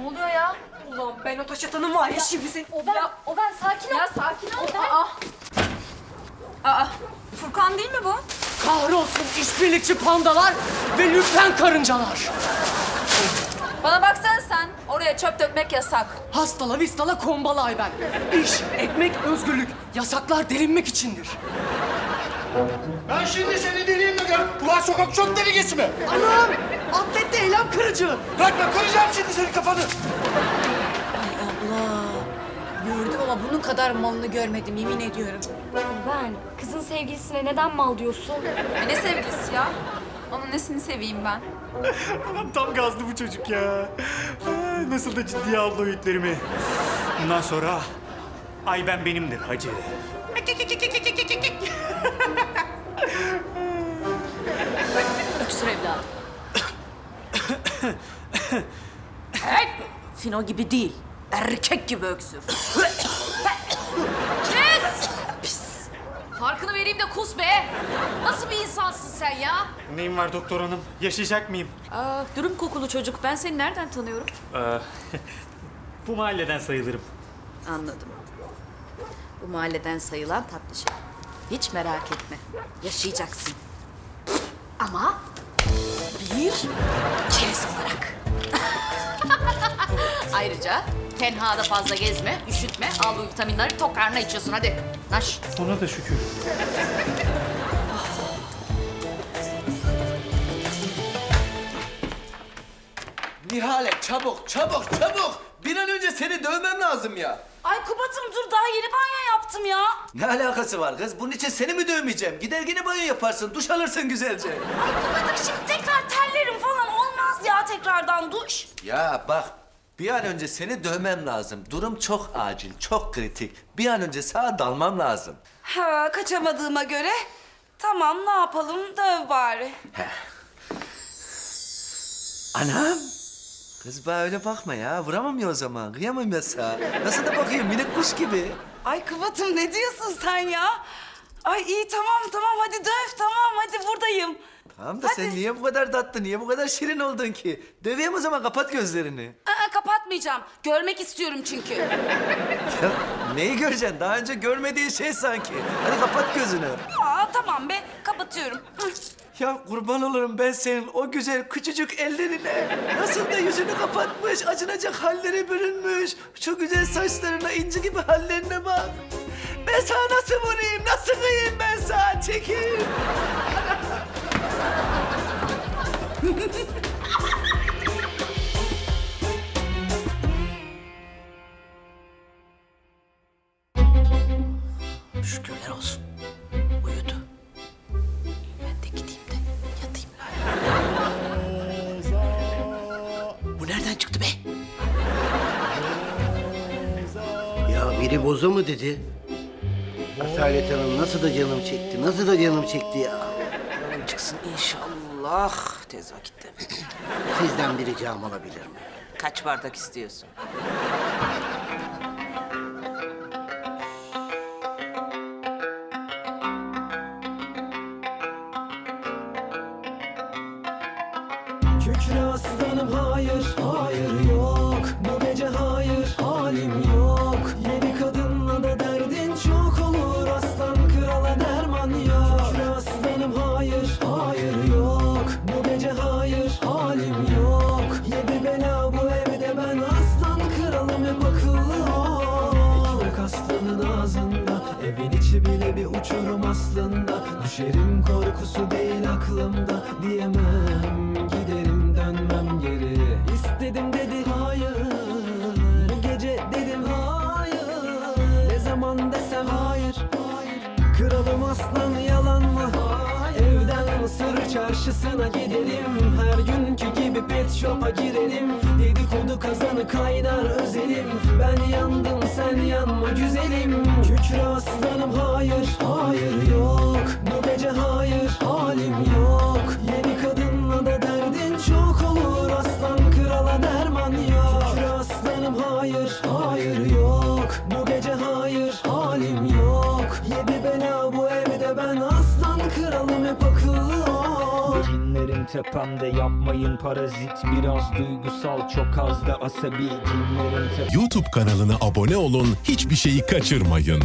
Ne oluyor ya? Ulan ben o taş atanım var ya şimdi seni... O ben, o ben sakin ol. Ya sakin ol. O ben. Aa. Aa. Furkan değil mi bu? Kahrolsun işbirlikçi pandalar ve lütfen karıncalar. Bana baksana sen. Oraya çöp dökmek yasak. Hastala vistala kombalay ben. İş, ekmek, özgürlük. Yasaklar delinmek içindir. Ben şimdi seni deliyim de gör. Ulan sokak çok delicesi mi? Anam! Atletli eylem kırıcı. Bırak ben kıracağım şimdi senin kafanı. Gördüm ama bunun kadar malını görmedim yemin ediyorum. Ben kızın sevgilisine neden mal diyorsun? E ne sevgilisi ya? Onun nesini seveyim ben? Ulan tam gazlı bu çocuk ya. Ay, Nasıl da ciddiye aldı öğütlerimi. Bundan sonra ay ben benimdir hacı. Öksür evladım. hey! Fino gibi değil. Erkek gibi öksür. Kes! Pis. Farkını vereyim de kus be. Nasıl bir insansın sen ya? Neyim var doktor hanım? Yaşayacak mıyım? Aa, dürüm kokulu çocuk. Ben seni nereden tanıyorum? Ee, bu mahalleden sayılırım. Anladım. Bu mahalleden sayılan tatlı şey. Hiç merak etme. Yaşayacaksın. Ama bir kez olarak. Ayrıca tenhada fazla gezme, üşütme. Al bu vitaminleri tok karnına içiyorsun hadi. Naş. Ona da şükür. Nihale çabuk çabuk çabuk. Bir an önce seni dövmem lazım ya. Ay Kubat'ım dur daha yeni banyo yaptım ya. Ne alakası var kız? Bunun için seni mi dövmeyeceğim? Gider yine banyo yaparsın, duş alırsın güzelce. Kubat'ım şimdi tekrar terlerim falan olmaz ya tekrardan duş. Ya bak, bir an önce seni dövmem lazım. Durum çok acil, çok kritik. Bir an önce sağa dalmam lazım. Ha kaçamadığıma göre tamam ne yapalım döv bari. Anam! Kız bana öyle bakma ya. Vuramam ya o zaman. Kıyamam ya sağa. Nasıl da bakıyor minik kuş gibi. Ay Kubat'ım ne diyorsun sen ya? Ay iyi tamam tamam hadi döv tamam hadi buradayım. Tamam da sen niye bu kadar tatlı, niye bu kadar şirin oldun ki? Döveyim o zaman kapat gözlerini. Aa, kapatmayacağım. Görmek istiyorum çünkü. Ya neyi göreceksin? Daha önce görmediğin şey sanki. Hadi kapat gözünü. Aa tamam be kapatıyorum. Hı. Ya kurban olurum ben senin o güzel küçücük ellerine. Nasıl da yüzünü kapatmış, acınacak halleri bürünmüş. Şu güzel saçlarına, inci gibi hallerine bak. Ben sana nasıl vurayım, nasıl kıyayım ben sana? Çekil. Şükürler olsun. Biri boza mı dedi? Asalet Hanım nasıl da canım çekti, nasıl da canım çekti ya. Çıksın inşallah tez vakitte. Sizden bir ricam olabilir mi? Kaç bardak istiyorsun? Kükre aslanım hayır, hayır yok Bu gece hayır, halim yok bile bir uçurum aslında. Düşerim korkusu değil aklımda. Diyemem giderim dönmem geri. İstedim dedi hayır. Bu gece dedim hayır. Ne zaman desem hayır. Kralım aslan yalan mı? Evden Mısır çarşısına gidelim. Her günkü gibi pet shop'a girelim. Dedikodu kazanı kaynar özelim. Ben yandım sen yanma güzelim Kükre aslanım hayır, hayır yok. Bu gece hayır, halim yok tepemde yapmayın parazit Biraz duygusal çok az da asabi Cinlerin YouTube kanalına abone olun, hiçbir şeyi kaçırmayın.